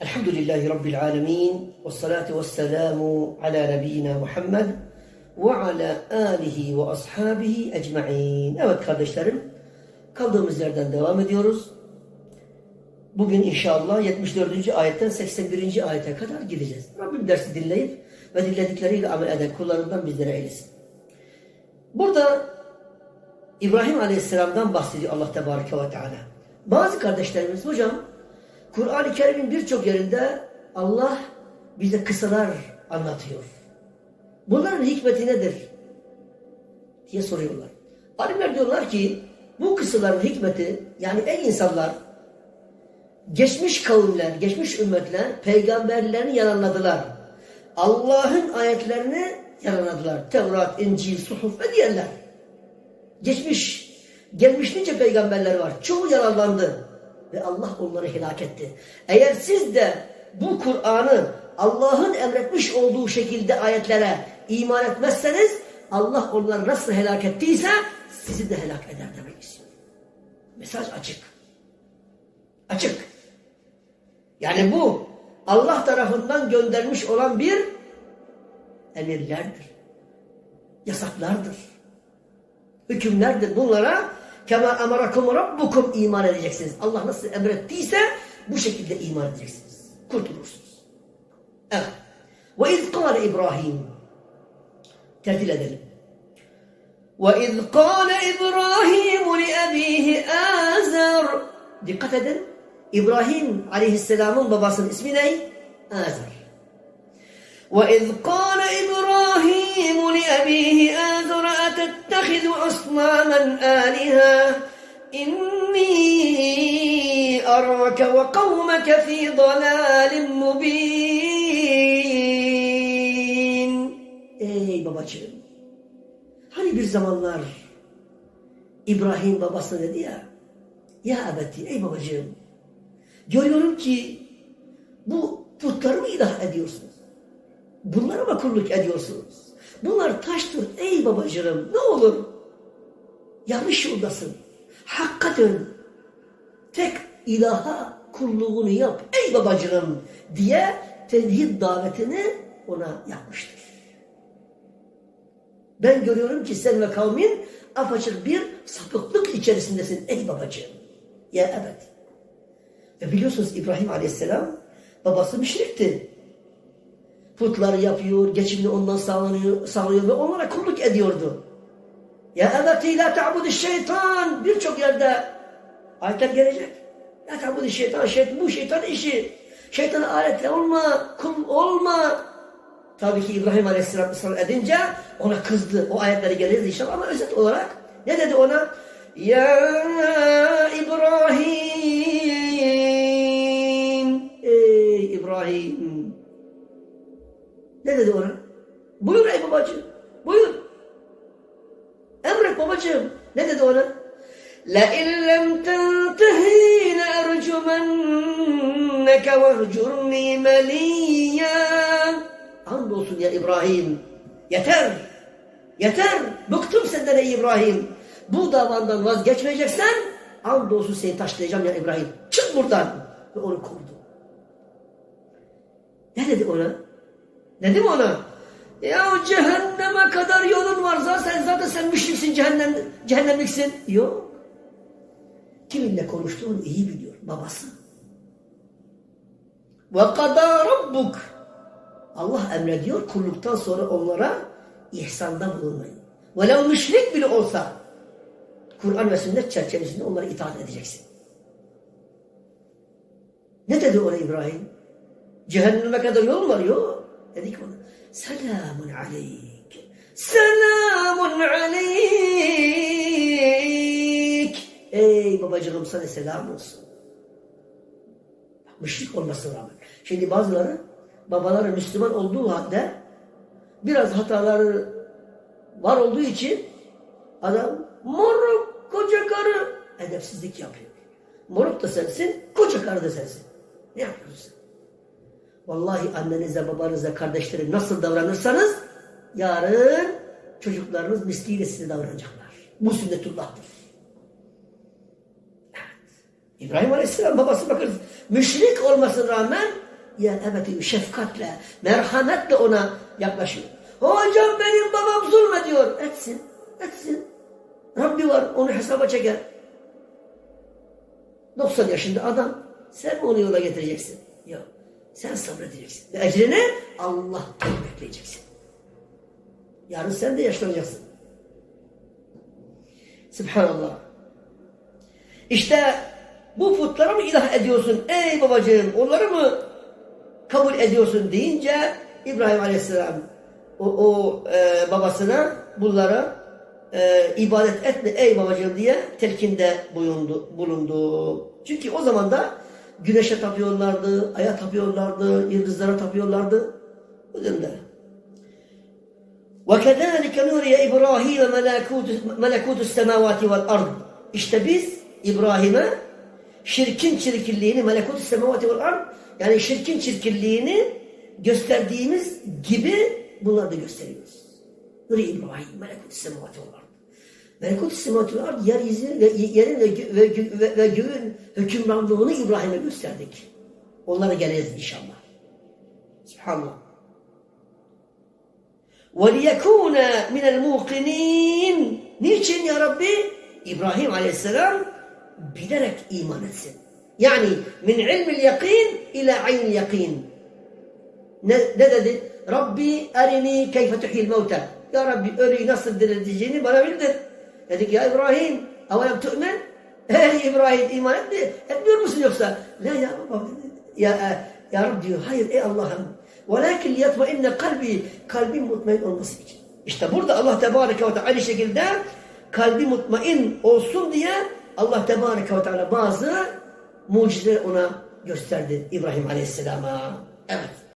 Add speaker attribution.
Speaker 1: Rabbil alemin. Ve salatu ve selamu ala nebiyyina Muhammed ve ala alihi ve ashabihi ecma'in. Evet kardeşlerim, kaldığımız yerden devam ediyoruz. Bugün inşallah 74. ayetten 81. ayete kadar gideceğiz. Rabbim dersi dinleyip ve dinledikleriyle amel eden kullarından bizlere eylesin. Burada İbrahim Aleyhisselam'dan bahsediyor Allah Tebareke ve Teala. Bazı kardeşlerimiz hocam Kur'an-ı Kerim'in birçok yerinde Allah bize kısalar anlatıyor. Bunların hikmeti nedir? diye soruyorlar. Alimler diyorlar ki bu kısaların hikmeti yani ey insanlar geçmiş kavimler, geçmiş ümmetler peygamberlerini yalanladılar. Allah'ın ayetlerini yalanladılar. Tevrat, İncil, Suhuf ve diğerler. Geçmiş, gelmiş nice peygamberler var. Çoğu yalanlandı. Ve Allah onları helak etti. Eğer siz de bu Kur'an'ı Allah'ın emretmiş olduğu şekilde ayetlere iman etmezseniz Allah onları nasıl helak ettiyse sizi de helak eder demek istiyor. Mesaj açık. Açık. Yani bu Allah tarafından göndermiş olan bir emirlerdir. Yasaklardır. Hükümlerdir. Bunlara kema emarakum rabbukum iman edeceksiniz. Allah nasıl emrettiyse bu şekilde iman edeceksiniz. Kurtulursunuz. Evet. Ve iz kâle İbrahim tertil edelim. وَاِذْ قَالَ إِبْرَاهِيمُ لِأَب۪يهِ آزَرْ Dikkat edin. İbrahim aleyhisselamın babasının ismi ne? Azar. وَاِذْ قَالَ إِبْرَاهِيمُ لِأَب۪يهِ آزَرَ أَتَتَّخِذُ أَصْنَامًا آلِهَا إِنِّي أَرَاكَ وَقَوْمَكَ فِي ضَلَالٍ مُب۪ينٍ Ey babacığım! Hani bir zamanlar İbrahim babasına dedi ya, ya ebeti, ey babacığım, görüyorum ki bu putları mı ilah ediyorsunuz? Bunlara mı kulluk ediyorsunuz? Bunlar taştır ey babacığım, ne olur? Yanlış yoldasın, hakka dön, tek ilaha kulluğunu yap ey babacığım diye tevhid davetini ona yapmıştır. Ben görüyorum ki sen ve kavmin apaçık bir sapıklık içerisindesin ey babacığım. Ya evet. Ve biliyorsunuz İbrahim Aleyhisselam babası müşrikti. Putları yapıyor, geçimini ondan sağlanıyor, sağlıyor ve onlara kulluk ediyordu. Ya ebeti la ta'budu şeytan. Birçok yerde ayetler gelecek. La ta'budu şeytan, şeytan, bu şeytan işi. Şeytana alet olma, kul olma. Tabii ki İbrahim Aleyhisselam edince ona kızdı. O ayetleri geliriz inşallah ama özet olarak ne dedi ona? Ya İbrahim. Ey İbrahim. Ne dedi ona? Buyur ey babacığım. Buyur. Emret babacığım. Ne dedi ona? لَاِنْ لَمْ تَنْتَهِي لَاَرْجُمَنَّكَ وَهْجُرْنِي مَلِيًّا Andolsun ya İbrahim. Yeter. Yeter. Bıktım senden ey İbrahim. Bu davandan vazgeçmeyeceksen andolsun seni taşlayacağım ya İbrahim. Çık buradan. Ve onu kovdu. Ne dedi ona? Ne dedi mi ona? Ya cehenneme kadar yolun var. Zaten, zaten sen müşriksin, cehennem, cehennemliksin. Yok. Kiminle konuştuğunu iyi biliyor. Babası. Ve kadâ rabbuk. Allah emrediyor kulluktan sonra onlara ihsanda bulunmayın. Velev müşrik bile olsa Kur'an ve sünnet çerçevesinde onlara itaat edeceksin. Ne dedi ona İbrahim? Cehenneme kadar yol var yok. Dedi ki ona selamun aleyk. Selamun aleyk. Ey babacığım sana selam olsun. Müşrik olmasına rağmen. Şimdi bazıları babaları Müslüman olduğu halde biraz hataları var olduğu için adam moruk koca karı edepsizlik yapıyor. Moruk da sensin, koca karı da sensin. Ne yapıyorsun? Vallahi annenize, babanıza, kardeşlere nasıl davranırsanız yarın çocuklarınız misliyle size davranacaklar. Bu sünnetullah'tır. Evet. İbrahim Aleyhisselam babası bakın müşrik olmasına rağmen ya ebedi şefkatle, merhametle ona yaklaşıyor. Hocam benim babam zulmediyor. Etsin, etsin. Rabbi var, onu hesaba çeker. 90 yaşında adam. Sen mi onu yola getireceksin? Yok. Sen sabredeceksin. Ve ecrini Allah'tan bekleyeceksin. Yarın sen de yaşlanacaksın. Subhanallah. İşte bu putlara mı ilah ediyorsun ey babacığım? Onları mı kabul ediyorsun deyince İbrahim Aleyhisselam o, o e, babasına bunlara e, ibadet etme ey babacığım diye telkinde bulundu, bulundu. Çünkü o zaman da güneşe tapıyorlardı, aya tapıyorlardı, yıldızlara tapıyorlardı. O dönemde. وَكَذَٰلِكَ نُورِيَ إِبْرَاهِيمَ مَلَكُوتُ السَّمَاوَاتِ وَالْأَرْضِ İşte biz İbrahim'e şirkin çirkinliğini melekut semavati vel ard yani şirkin çirkinliğini gösterdiğimiz gibi bunları da gösteriyoruz. Nuri İbrahim melekut semavati vel ard. Melekut semavati vel ard yeryüzü ve yerin ve, gö- ve, gö- ve, ve göğün hükümranlığını İbrahim'e gösterdik. Onlara geleceğiz inşallah. Subhanallah. وَلِيَكُونَ مِنَ الْمُوقِنِينَ Niçin ya Rabbi? İbrahim Aleyhisselam bilerek iman etsin. Yani min ilmil yakin ila aynil yakin. Ne, ne dedi? Rabbi erini keyfe tuhil mevte. Ya Rabbi ölüyü nasıl dirilteceğini bana bildir. Dedik ya İbrahim evelem tu'men? Ey İbrahim iman etti. Etmiyor musun yoksa? La ya baba. Ya, e, ya Rabbi diyor. Hayır ey Allah'ım. Velakin liyatmainne kalbi. Kalbim mutmain olması için. İşte burada Allah Tebareke ve Teala aynı şekilde kalbi mutmain olsun diye Allah Tebareke ve Teala bazı mucizeler ona gösterdi İbrahim Aleyhisselam'a. Evet.